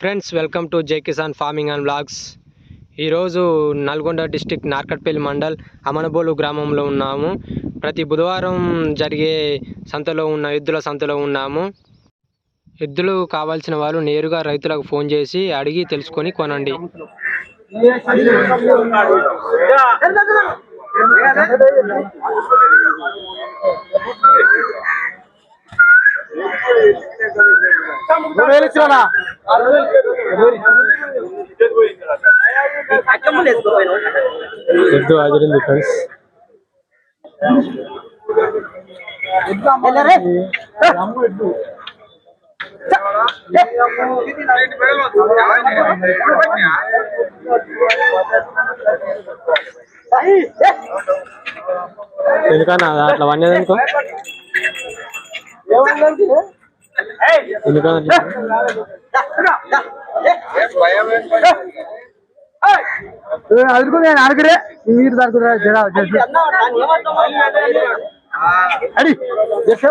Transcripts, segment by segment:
Friends welcome to జై Kisan farming and blogs ఈరోజు Nalgonda district Narketpally mandal Amanabolu గ్రామంలో ఉన్నాము. ప్రతి బుధవారం జరిగే సంతలో ఉన్న ఎద్దుల సంతలో ఉన్నాము. ఎద్దులు కావాల్సిన వాళ్ళు నేరుగా రైతులకు ఫోన్ చేసి అడిగి తెలుసుకొని కొనండి. ఎద్దు హాజరింది ఫ్రెండ్స్ ఎందుకన్నా? అట్లా వన్ ఎందుకో ఎందుకన్నా అదుకునే అడుగురే మీరు దొరుకురా జరా అడి జెఫ్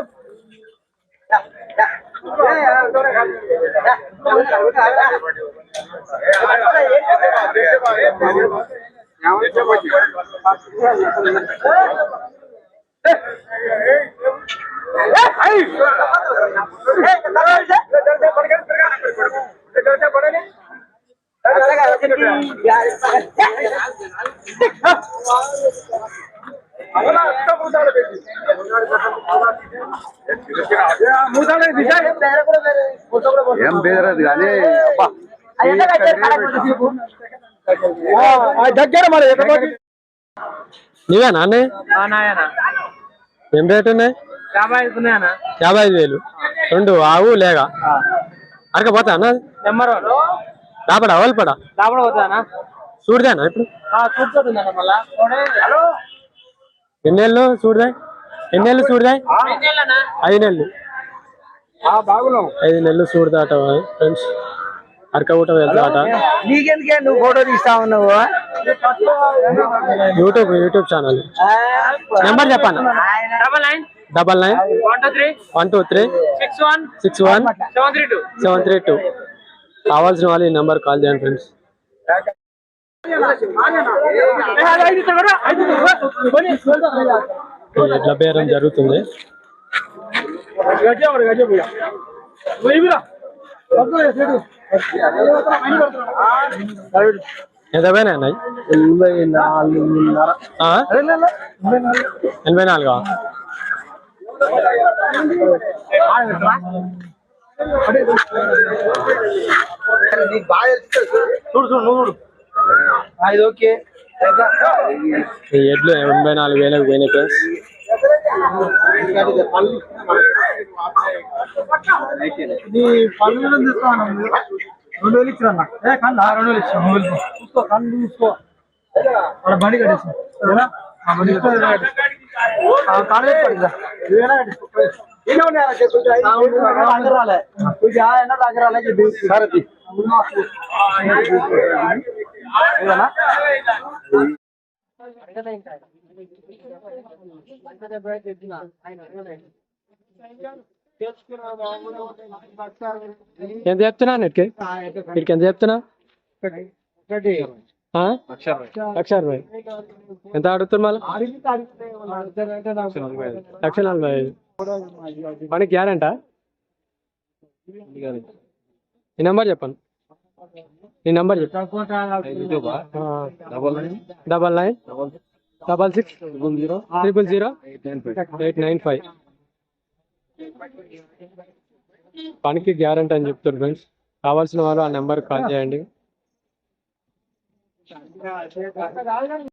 ఏం బెదరదు కానీ అబ్బా. దగ్గర మరి ఎక్కడికి నీవే నాన్నే ఏం రేట్ ఉన్నాయి యాభై ఐదు వేలు రెండు ఆవు లేక అరక పోతా అన్న నెంబర్ వన్ రాపడా పోతానా చూడదానా ఇప్పుడు? ఎన్నేళ్ళు చూడదా ఎన్నేళ్ళు చూడదా ఐదు నెలలు ఐదు నెలలు చూడదాట ఫ్రెండ్స్. అరక ఊట వెళ్తాట. నీకెందుకే నువ్వు ఫోటో తీస్తా ఉన్నావు? YouTube YouTube channel. నెంబర్ చెప్పాను double nine double nine one two three one two three six one six one seven three two seven three two కావాల్సిన వాళ్ళు ఈ నెంబర్ కాల్ చేయండి ఫ్రెండ్స్ ఎట్ల బేరం జరుగుతుంది. ఎంత పోయినా అన్నయ్య? ఎనభై ఆ? ఎనభై నాలుగా? చూడు చూడు నువ్వు చూడు ఇది ఓకే ఈ ఎడ్లు ఎనభై నాలుగు వేలకు పోయినాయి ఫ్రెండ్స్ ఇది పళ్ళు కూడా మీరు. రెండు వేలు ఇచ్చిన ఏ కన్నా రెండు వేలు ఇచ్చాను వేలు చూసుకో కళ్ళు చూసుకో అక్కడ బండి కట్టేసి బండి కట్టేసి. ఎంత చెప్తున్నా నెట్కి? ఎంత చెప్తున్నా? లక్ష అరవై. ఎంత అడుగుతున్నారు మళ్ళీ? లక్ష నలభై ఐదు. మనకి గ్యారంటా? ఈ నెంబర్ చెప్పండి. ఈ నెంబర్ చెప్పండి double nine. Double six. Triple zero. Eight nine five. పనికి గ్యారంటీ అని చెప్తారు ఫ్రెండ్స్. కావాల్సిన వారు ఆ నెంబర్ కాల్ చేయండి. Dạ, cái đó